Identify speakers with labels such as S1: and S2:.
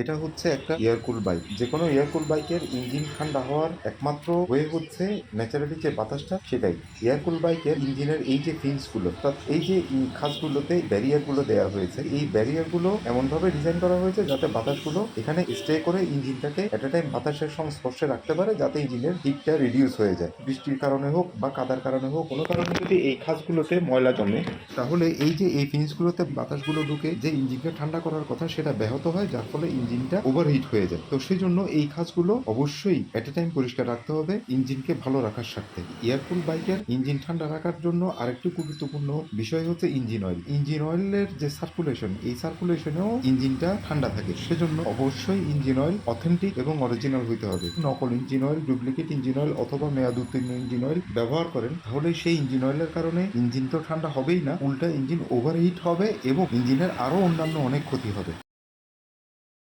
S1: এটা হচ্ছে একটা এয়ারকুল বাইক যে কোনো এয়ারকুল বাইকের ইঞ্জিন ঠান্ডা হওয়ার একমাত্র ওয়ে হচ্ছে ন্যাচারালি যে বাতাসটা, সেটাই। এয়ারকুল বাইকের ইঞ্জিনের এই যে ফিন্সগুলো অর্থাৎ এই যে খাঁজগুলোতে ব্যারিয়ারগুলো দেওয়া হয়েছে, এই ব্যারিয়ারগুলো এমনভাবে ডিজাইন করা হয়েছে যাতে বাতাসগুলো এখানে স্টে করে ইঞ্জিনটাকে এট এ টাইম বাতাসের সংস্পর্শে রাখতে পারে, যাতে ইঞ্জিনের হিটটা রিডিউস হয়ে যায়। বৃষ্টির কারণে হোক বা কাদার কারণে হোক, কোনো কারণে যদি এই খাঁজগুলোতে ময়লা জমে, তাহলে এই যে এই ফিন্সগুলোতে বাতাসগুলো ঢুকে, যে ইঞ্জিনকে ঠান্ডা করার কথা, সেটা ব্যাহত হয়, যার ফলে ইঞ্জিনটা ওভারহিট হয়ে যায়। তো সেই জন্য এই কাজগুলো অবশ্যই এট এ টাইম পরিষ্কার রাখতে হবে, ইঞ্জিনকে ভালো রাখার স্বার্থে। এয়ারকুল বাইকের ইঞ্জিন ঠান্ডা রাখার জন্য আরেকটি গুরুত্বপূর্ণ বিষয় হচ্ছে ইঞ্জিন অয়েল ইঞ্জিন অয়েলের যে সার্কুলেশন এই সার্কুলেশনেও ইঞ্জিনটা ঠান্ডা থাকে। সেজন্য অবশ্যই ইঞ্জিন অয়েল অথেন্টিক এবং অরিজিনাল হইতে হবে। নকল engine oil duplicate engine oil অথবা মেয়াদ উত্তীর্ণ ইঞ্জিন অয়েল ব্যবহার করেন, তাহলে সেই ইঞ্জিন অয়েলের কারণে ইঞ্জিন তো ঠান্ডা হবেই না, উল্টা ইঞ্জিন ওভারহিট হবে এবং ইঞ্জিনের আরও অন্যান্য অনেক ক্ষতি হবে।